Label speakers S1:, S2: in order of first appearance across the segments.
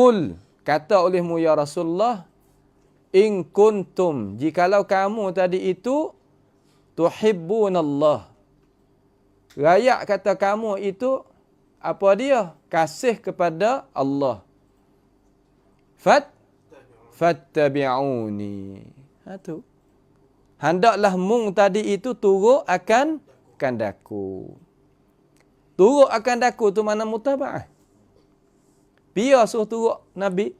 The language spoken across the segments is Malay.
S1: Kul kata olehmu ya Rasulullah in kuntum jikalau kamu tadi itu tuhibbunallah. Rayak kata kamu itu apa dia? Kasih kepada Allah. Fat fattabi'uni. Ha tu. Hendaklah mung tadi itu turut akan kandaku. Turut akan daku tu mana mutaba'ah? Biar suruh turut Nabi.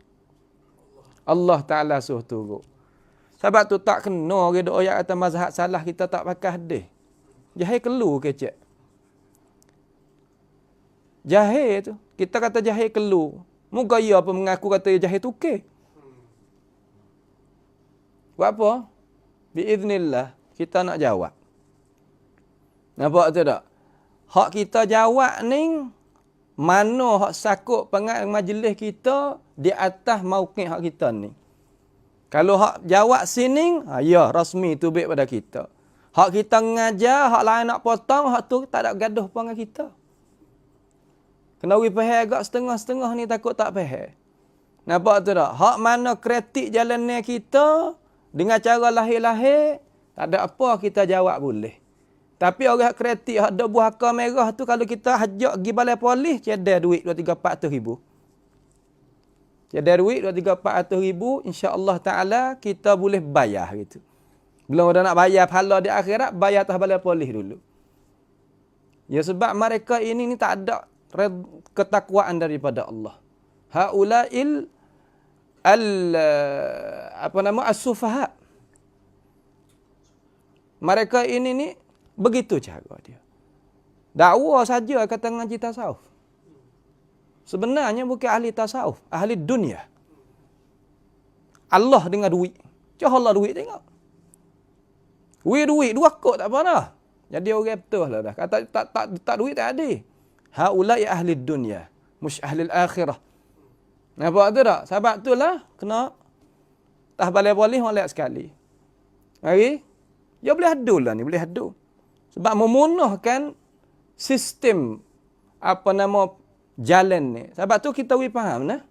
S1: Allah Ta'ala suruh turut. Sebab tu tak kena orang doa ayat kata mazhab salah kita tak pakai hadis. Jahil kelu kecek. Jahil tu. Kita kata jahil kelu. Muka ia apa mengaku kata jahil tu okey. Buat apa? Biiznillah kita nak jawab. Nampak tu tak? Hak kita jawab ni mana hak sakut pengat majlis kita di atas mauqif hak kita ni. Kalau hak jawab sini, ha, ya rasmi tu baik pada kita. Hak kita ngajar, hak lain nak potong, hak tu tak ada gaduh pun dengan kita. Kena we faham agak setengah-setengah ni takut tak faham. Nampak tu tak? Hak mana kritik jalan ni kita dengan cara lahir-lahir, tak ada apa kita jawab boleh. Tapi orang kreatif ada buah haka merah tu kalau kita hajak pergi balai polis, cedar duit 2 3 400 ribu. Cedar duit 2 3 400 ribu, insya-Allah taala kita boleh bayar gitu. Belum ada nak bayar pahala di akhirat, bayar atas balai polis dulu. Ya sebab mereka ini ni tak ada ketakwaan daripada Allah. Haulail al apa nama as-sufaha. Mereka ini ni Begitu cara dia. Dakwa saja kata ngaji tasawuf. Sebenarnya bukan ahli tasawuf, ahli dunia. Allah dengan duit. Cah Allah duit tengok. Duit duit dua kok tak apa dah. Jadi orang betul lah dah. Kata tak tak tak duit tak ada. Haulai ahli dunia, mus ahli akhirah. Nampak tu tak? Sebab tu lah kena tah balai boleh molek sekali. Mari. Ya boleh hadul lah ni, boleh hadul. Sebab memunahkan sistem apa nama jalan ni. Sebab tu kita wi faham nah.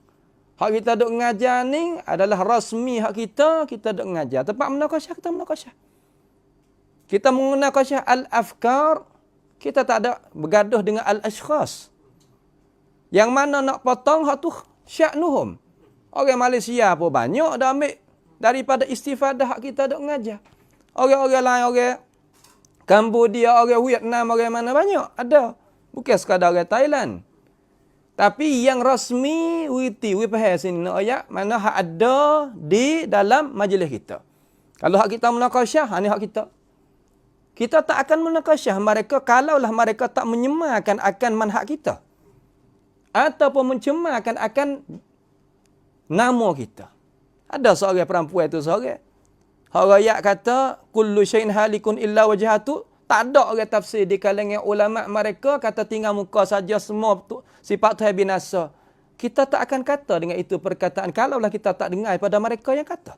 S1: Hak kita duk ngajar ni adalah rasmi hak kita, kita duk ngajar. Tempat munakasyah kita munakasyah. Kita munakasyah al-afkar, kita tak ada bergaduh dengan al-ashkhas. Yang mana nak potong hak tu sya'nuhum. Orang Malaysia pun banyak dah ambil daripada istifadah hak kita duk ngajar. Orang-orang lain, orang Cambodia, orang Vietnam, orang mana banyak. Ada. Bukan sekadar orang Thailand. Tapi yang rasmi, witi, we faham sini nak ayat, mana hak ada di dalam majlis kita. Kalau hak kita menakasyah, ini hak kita. Kita tak akan menakasyah mereka kalaulah mereka tak menyemarkan akan manhak kita. Ataupun mencemarkan akan nama kita. Ada seorang perempuan itu seorang. Hak ayat kata kullu syai'in halikun illa wajhatu tak ada orang tafsir di kalangan ulama mereka kata tinggal muka saja semua tu, sifat tu binasa. Kita tak akan kata dengan itu perkataan kalaulah kita tak dengar pada mereka yang kata.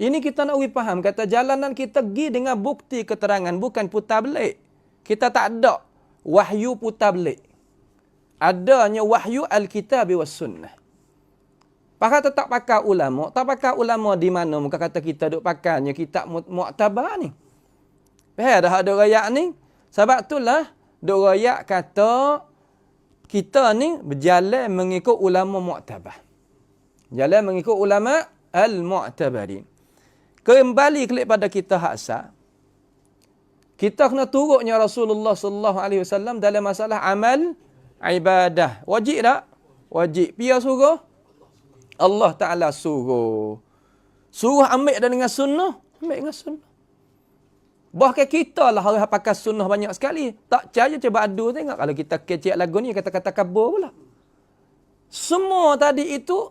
S1: Ini kita nak faham kata jalanan kita pergi dengan bukti keterangan bukan putar belik. Kita tak ada wahyu putar belik. Adanya wahyu al-kitab was sunnah. Pakai tetap pakai ulama. Tak pakai ulama di mana muka kata kita duk pakainya kitab mu'tabar ni. Faham dah ada rakyat ni? Sebab itulah duk rakyat kata kita ni berjalan mengikut ulama mu'tabar. Jalan mengikut ulama al-mu'tabarin. Kembali klik pada kita haksa. Kita kena turutnya Rasulullah sallallahu alaihi wasallam dalam masalah amal ibadah. Wajib tak? Wajib. Pia suruh? Allah Ta'ala suruh. Suruh ambil dan dengan sunnah. Ambil dengan sunnah. Bahkan kita lah harus pakai sunnah banyak sekali. Tak percaya cuba adu tengok. Kalau kita kecil lagu ni kata-kata kabur pula. Semua tadi itu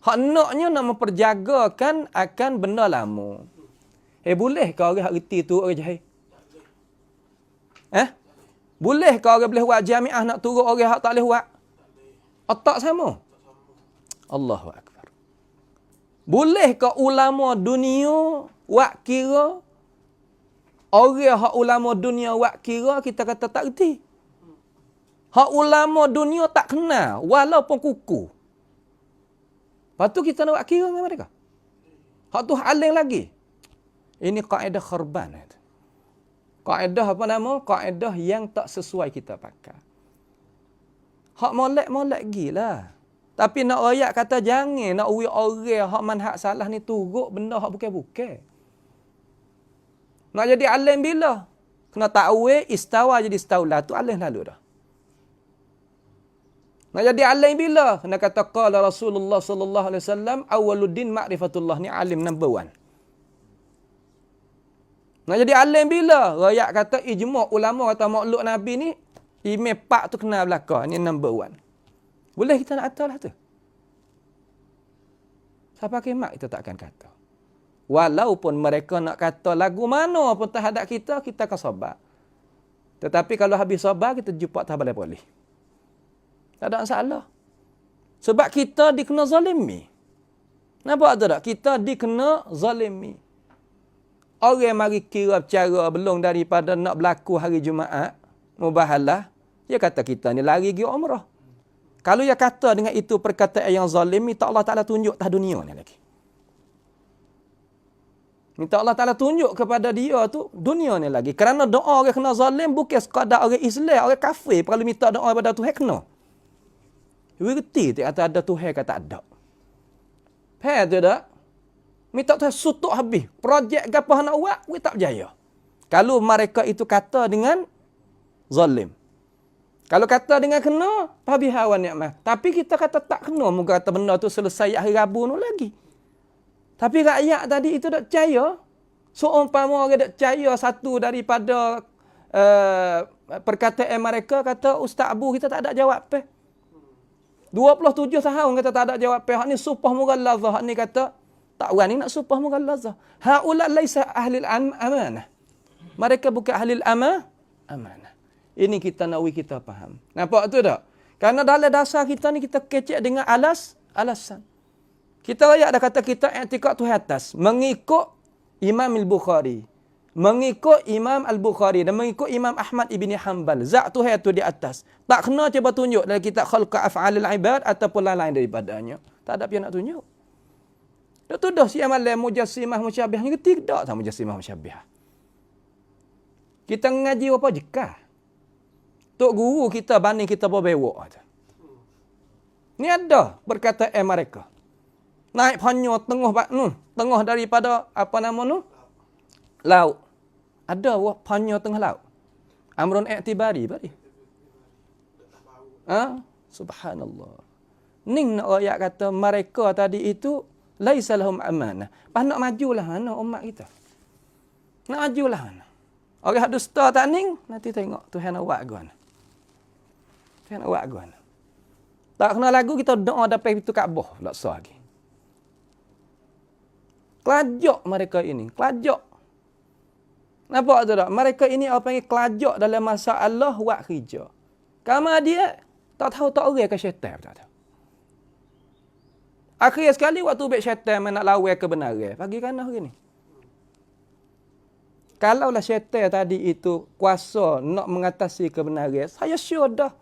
S1: hak naknya nak memperjagakan akan benda lama. Eh boleh ke orang reti tu orang jahil? Eh? Boleh ke orang boleh buat jamiah nak turut orang hak tak boleh buat? Otak sama. Allahu Akbar. Bolehkah ulama dunia wak kira orang hak ulama dunia wak kira kita kata tak reti? Hak ulama dunia tak kenal walaupun kuku. Lepas tu kita nak buat kira dengan mereka. Hak tu aling lagi. Ini kaedah kharban. Kaedah apa nama? Kaedah yang tak sesuai kita pakai. Hak molek-molek gila. Tapi nak ayat kata jangan nak uwi orang hak manhak salah ni turut benda hak bukan-bukan. Nak jadi alim bila? Kena takwil istawa jadi istaula tu alim lalu dah. Nak jadi alim bila? Kena kata qala Rasulullah sallallahu alaihi wasallam awwaluddin ma'rifatullah ni alim number one. Nak jadi alim bila? Rakyat kata ijma' ulama kata makhluk Nabi ni email pak tu kena belaka. Ni number one. Boleh kita nak kata lah tu. Siapa kemak kita takkan kata. Walaupun mereka nak kata lagu mana pun terhadap kita, kita akan sabar. Tetapi kalau habis sabar, kita jumpa tak boleh boleh. Tak ada masalah. Sebab kita dikena zalimi. Nampak tak tak? Kita dikena zalimi. Orang mari kira cara belum daripada nak berlaku hari Jumaat, mubahalah, dia kata kita ni lari pergi umrah. Kalau dia kata dengan itu perkataan yang zalim, minta Allah Ta'ala tunjuk tak dunia ni lagi. Minta Allah Ta'ala tunjuk kepada dia tu dunia ni lagi. Kerana doa orang kena zalim bukan sekadar orang Islam, orang kafir. Kalau minta doa kepada Tuhan kena. Wirti tak kata ada Tuhan kata ada. Faham tu tak? Minta Tuhan sutuk habis. Projek gapa nak buat, kita tak berjaya. Kalau mereka itu kata dengan zalim. Kalau kata dengan kena, pabi hawa nikmat. Tapi kita kata tak kena, muka kata benda tu selesai hari Rabu tu lagi. Tapi rakyat tadi itu tak percaya. Seumpama orang tak percaya satu daripada uh, perkataan mereka kata Ustaz Abu kita tak ada jawab pe. 27 tahun kata tak ada jawab pe. Hak ni supah mughallazah. Hak ni kata tak orang ni nak supah mughallazah. Haula laisa ahli amanah. Mereka bukan ahli amanah. Amanah. Ini kita nak kita faham. Nampak tu tak? Karena dalam dasar kita ni kita kecek dengan alas alasan. Kita layak dah kata kita i'tikad tu atas mengikut Imam Al-Bukhari. Mengikut Imam Al-Bukhari dan mengikut Imam Ahmad Ibn Hanbal. Zat tu tu di atas. Tak kena cuba tunjuk dalam kitab Khalqa Af'alil Ibad ataupun lain-lain daripadanya. Tak ada pihak nak tunjuk. Dah tu dah siapa malam mujassimah musyabihah tidak tak mujassimah musyabihah. Kita ngaji apa jekah? Tok guru kita banding kita berbewak. Ni ada berkata eh mereka. Naik panyo tengah nu, tengah daripada apa nama nu? Laut. Ada wah panyo tengah laut. Amrun i'tibari bari. Ha? Subhanallah. Ning nak ayat kata mereka tadi itu laisa lahum amanah. Pas nak majulah mana umat kita. Nak majulah mana. Orang dusta tak ning nanti tengok Tuhan awak guna. Nak buat aguan. Tak kena lagu kita doa dapat pintu Kaabah pula sah lagi. Kelajak mereka ini, kelajak. Nampak tu tak? Mereka ini apa panggil kelajak dalam masa Allah buat kerja. Kamu dia tak tahu tak orang ke syaitan tak tahu. Akhir sekali waktu baik syaitan nak lawan kebenaran. Pagi kan hari ni. Kalaulah syaitan tadi itu kuasa nak mengatasi kebenaran, saya sure dah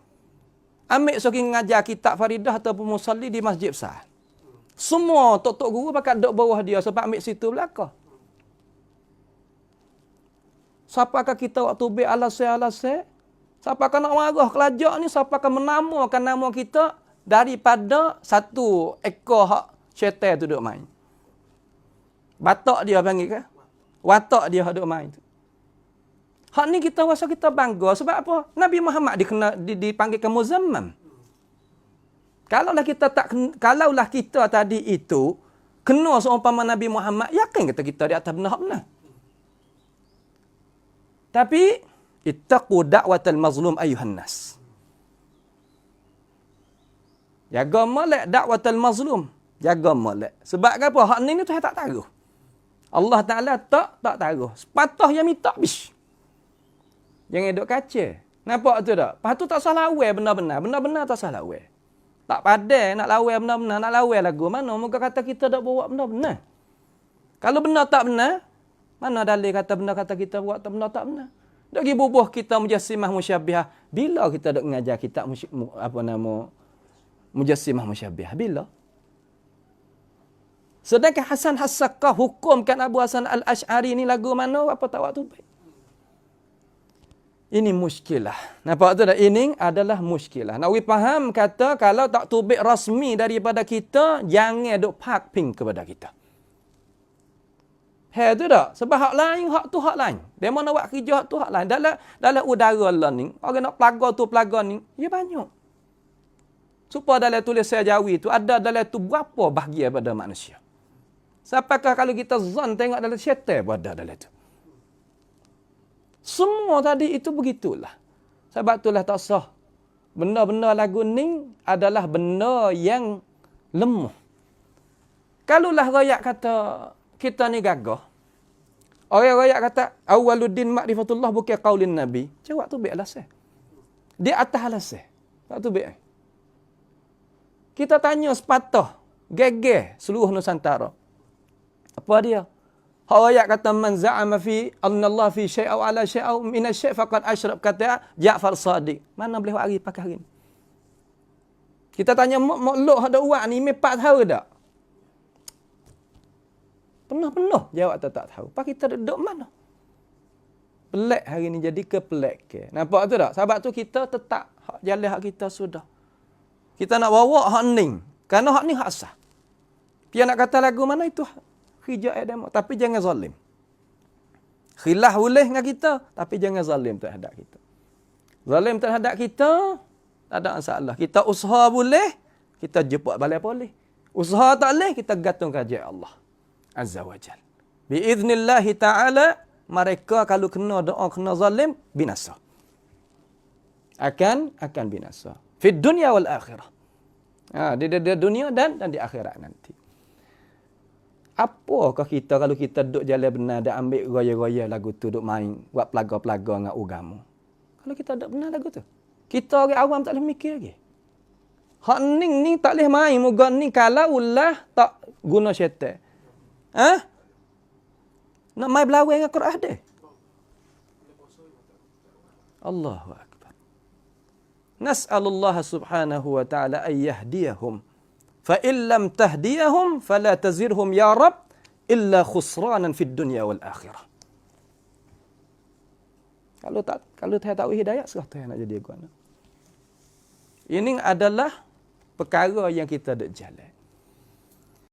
S1: ambil seorang mengajar kitab Faridah ataupun musalli di masjid besar. Semua tok-tok guru pakai duduk bawah dia sebab ambil situ belakang. Siapakah kita waktu be alasai alasai? Siapakah nak marah kelajak ni? Siapakah menamakan nama kita daripada satu ekor hak syaitan tu duduk main? Batak dia panggil ke? Watak dia duduk main tu. Hak ni kita rasa kita bangga sebab apa? Nabi Muhammad dikena dipanggilkan muzammam. Kalaulah kita tak kalaulah kita tadi itu kena seumpama Nabi Muhammad, yakin kita kita di atas benar benar. Tapi ittaqu da'watal mazlum ayuhan nas. Jaga molek da'watal mazlum. Jaga molek. Sebab apa? Hak ni ni tu tak tahu. Allah Taala tak tak tahu. Sepatah yang minta bish. Jangan duduk kaca. Nampak tu tak? Lepas tu tak salah awal benar-benar. Benar-benar tak salah awal. Tak padai nak lawai benar-benar. Nak lawai lagu. Mana muka kata kita tak buat benar-benar. Kalau benar tak benar, mana dalil kata benar kata kita buat tak benar tak benar. Dak gi bubuh kita mujassimah musyabbihah. Bila kita dak mengajar kita apa nama mujassimah musyabbihah? Bila? Sedangkan Hasan Hassakah hukumkan Abu Hasan Al-Ash'ari ni lagu mana? Apa tak waktu baik? Ini muskilah. Nampak tu dah? Ini adalah muskilah. Nak we faham kata kalau tak tubik rasmi daripada kita, jangan duk park ping kepada kita. Hei tu tak? Sebab hak lain, hak tu hak lain. Dia mana buat kerja hak tu hak lain. Dalam, dalam udara lah ni, orang nak pelaga tu pelaga ni, ya banyak. Supaya dalam tulis saya jawi tu, ada dalam tu berapa bahagia pada manusia. Siapakah kalau kita zon tengok dalam syaitan pun ada dalam tu. Semua tadi itu begitulah. Sebab itulah tak sah. Benda-benda lagu ni adalah benda yang lemah. Kalaulah rakyat kata kita ni gagah. Orang rakyat kata awaluddin ma'rifatullah bukan qaulin nabi. Jawab tu baik alasih. Dia atas alasih. Waktu baik. Kita tanya sepatah. Geger seluruh Nusantara. Apa dia? Hak ayat kata man za'ama fi Allah fi syai'a ala syai'a min asy-syai' faqad asyrak kata Ja'far Sadiq. Mana boleh hari pakai hari ni? Kita tanya makluk ada uak ni me 4 tahun dak? Penuh-penuh jawab tak tak tahu. Pak kita duduk mana? Pelak hari ni jadi ke pelak ke. Nampak tu tak? Sebab tu kita tetap hak jalan hak kita sudah. Kita nak bawa hak ni. Kerana hak ni hak sah. Dia nak kata lagu mana itu hijau ayat demo. Tapi jangan zalim. Khilaf boleh dengan kita. Tapi jangan zalim terhadap kita. Zalim terhadap kita, tak ada masalah. Kita usaha boleh, kita jeput balik boleh. Usaha tak boleh, kita gantung kajian Allah. Azza wa Jal. Biiznillahi ta'ala, mereka kalau kena doa, kena zalim, binasa. Akan, akan binasa. Fi dunia wal akhirah. Ha, di, di, di dunia dan, dan di akhirat nanti. Apakah kita kalau kita duduk jalan benar dan ambil raya-raya lagu tu duduk main buat pelaga-pelaga dengan agama. Kalau kita duduk benar lagu tu. Kita orang awam tak boleh mikir lagi. Hak ning ni tak boleh main moga ni kalau ulah tak guna syaitan. Ha? Nak main belawai dengan Quran dia. Allahu akbar. Nas'alullah subhanahu wa ta'ala an yahdiyahum fa illam tahdiyahum fala tazirhum ya rab illa khusranan fid dunya wal akhirah. Kalau tak kalau saya tahu hidayah serah tu nak jadi guna ini adalah perkara yang kita dak jalan